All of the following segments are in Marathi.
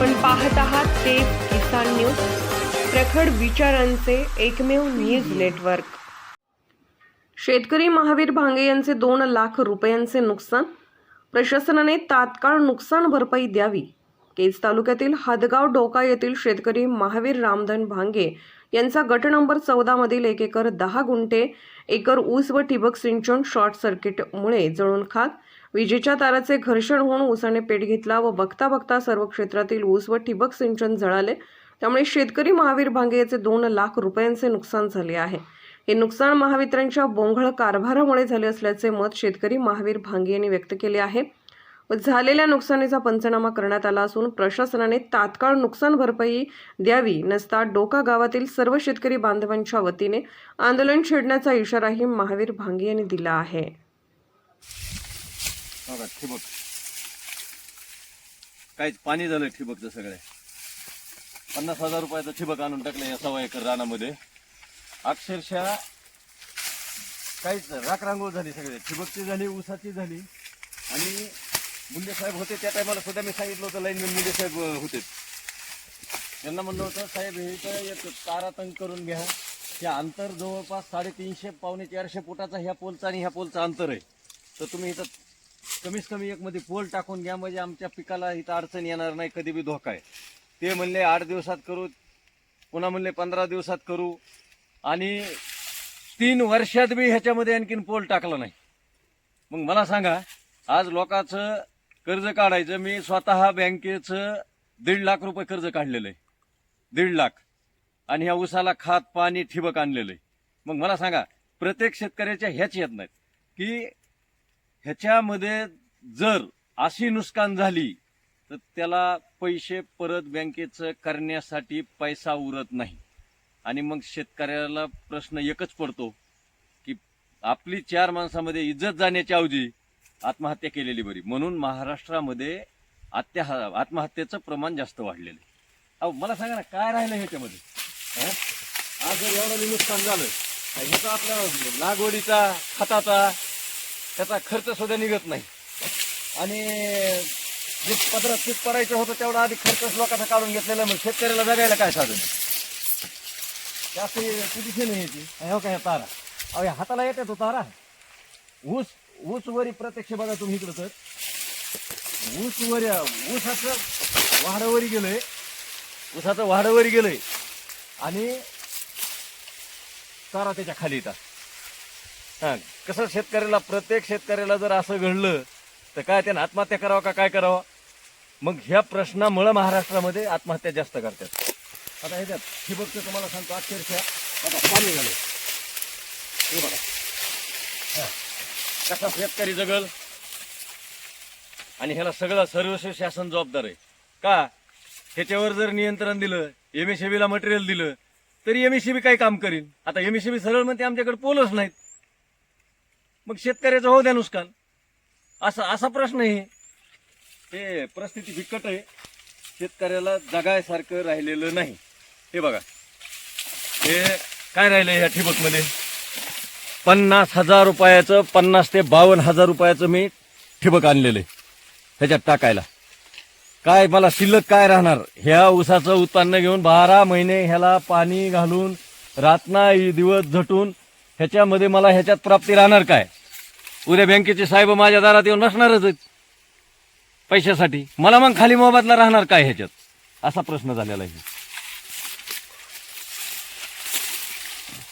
आपण पाहत आहात ते किसान न्यूज प्रखड विचारांचे एकमेव न्यूज नेटवर्क. शेतकरी महावीर भांगे यांचे दोन लाख रुपयांचे नुकसान प्रशासनाने तात्काळ नुकसान भरपाई द्यावी. केज तालुक्यातील हदगाव डोका येथील शेतकरी महावीर रामधन भांगे यांचा गट नंबर चौदा मधील एक एकर दहा गुंठे एकर ऊस व ठिबक सिंचन शॉर्ट सर्किटमुळे जळून खाक विजेच्या ताराचे घर्षण होऊन ऊसाने पेट घेतला व बघता बघता सर्व क्षेत्रातील ऊस व ठिबक सिंचन जळाले. त्यामुळे शेतकरी महावीर भांगे याचे दोन लाख रुपयांचे नुकसान झाले आहे. हे नुकसान महावितरणच्या बोंघळ कारभारामुळे झाले असल्याचे मत शेतकरी महावीर भांगे यांनी व्यक्त केले आहे. व झालेल्या नुकसानीचा पंचनामा करण्यात आला असून प्रशासनाने तात्काळ नुकसान भरपाई द्यावी नसता डोका गावातील सर्व शेतकरी बांधवांच्या वतीने आंदोलन छेडण्याचा इशाराही महावीर भांगे यांनी दिला आहे. बघा ठिबक. काहीच पाणी झालं ठिबकचं सगळं. पन्नास हजार रुपयाचं ठिबक आणून टाकलं या सव्वा एकर रानामध्ये. अक्षरशः काहीच राखरांगोळ झाली सगळे. ठिबकची झाली ऊसाची झाली. आणि मुंडे साहेब होते त्या टायमाला सुद्धा मी सांगितलं होतं लाईनमॅन मुंडे साहेब होते. त्यांना म्हणलं होतं साहेब हे इथं एक तारातंग करून घ्या. त्या अंतर जवळपास साडेतीनशे पावणे चारशे फुटाचा ह्या पोलचा आणि ह्या पोलचा अंतर आहे. तर तुम्ही इथं कमीत कमी एक मध्ये पोल टाकून घ्या म्हणजे आमच्या पिकाला इथं अडचण येणार नाही कधी बी धोका आहे. ते म्हणले आठ दिवसात करू पुन्हा म्हणले पंधरा दिवसात करू. आणि तीन वर्षात बी ह्याच्यामध्ये आणखीन पोल टाकला नाही. मग मला सांगा आज लोकांचं कर्ज काढायचं मी स्वतः बँकेचं दीड लाख रुपये कर्ज काढलेलं आहे. दीड लाख. आणि ह्या उसाला खात पाणी ठिबक आणलेलं आहे. मग मला सांगा प्रत्येक शेतकऱ्याच्या ह्याच येत नाहीत. की ह्याच्यामध्ये जर अशी नुकसान झाली तर त्याला पैसे परत बँकेचं करण्यासाठी पैसा उरत नाही. आणि मग शेतकऱ्याला प्रश्न एकच पडतो की आपली चार माणसामध्ये इज्जत जाण्याच्या ऐवजी आत्महत्या केलेली बरी. म्हणून महाराष्ट्रामध्ये आत्या आत्महत्येचं प्रमाण जास्त वाढलेलं आहे. अहो मला सांगा ना काय राहिलं ह्याच्यामध्ये? आज जर एवढं नुकसान झालं ह्याचा आपल्या लागवडीचा खताचा त्याचा खर्च सुद्धा निघत नाही. आणि जे पदरात पीक पडायचं होतं तेवढा आधी खर्च लोकांचा काढून घेतलेला मग शेतकऱ्याला जगायला काय साधन? आहे? जास्त किती नाही याची हो काय तारा? अहो हाताला येते तो तारा. ऊस ऊस वरी प्रत्यक्ष बघा तुम्ही इकडं तर. ऊस ऊसाचं वाढवरी गेलंय. ऊसाचं वाढवरी गेलंय. आणि तारा त्याच्याखाली येतात. हां. कसं शेतकऱ्याला प्रत्येक शेतकऱ्याला जर असं घडलं तर काय त्यानं आत्महत्या करावं का काय करावं? मग ह्या प्रश्नामुळं महाराष्ट्रामध्ये आत्महत्या जास्त करतात. आता ह्याच्यात ठिबकचं तुम्हाला सांगतो अक्षरशः. आता पाणी झालं हे बघा. हां. कसा शेतकरी जगल? आणि ह्याला सगळं सर्वस्व शासन जबाबदार आहे. का? ह्याच्यावर जर नियंत्रण दिलं एम एस मटेरियल दिलं तरी एम एस काही काम करीन? आता एम सरळ म्हणते आमच्याकडे पोलच नाहीत. मग शेतकऱ्याचं होऊ द्या नुकसान असा असा प्रश्न आहे. हे परिस्थिती बिकट आहे. शेतकऱ्याला जगायसारखं राहिलेलं नाही. हे बघा. हे काय राहिलं ह्या ठिबकमध्ये? पन्नास हजार रुपयाचं पन्नास ते बावन्न हजार रुपयाचं मी ठिबक आणलेलं आहे. ह्याच्यात टाकायला. काय मला शिल्लक काय राहणार? ह्या ऊसाचं उत्पन्न घेऊन बारा महिने ह्याला पाणी घालून रातना दिवस झटून ह्याच्यामध्ये मला ह्याच्यात प्राप्ती राहणार काय? उद्या बँकेचे साहेब माझ्या दारात येऊन नसणारच आहेत. पैशासाठी. मला मग खाली मोबादला राहणार काय ह्याच्यात? असा प्रश्न झालेला आहे.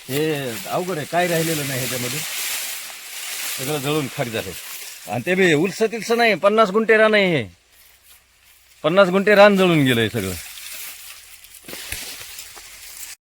हे अवघड आहे. काय राहिलेलं नाही ह्याच्यामध्ये? सगळं जळून खाक झालं. आणि ते बी उलसं तिलसं नाही. पन्नास गुंठे रान आहे हे. पन्नास गुंठे रान जळून गेलं आहे सगळं.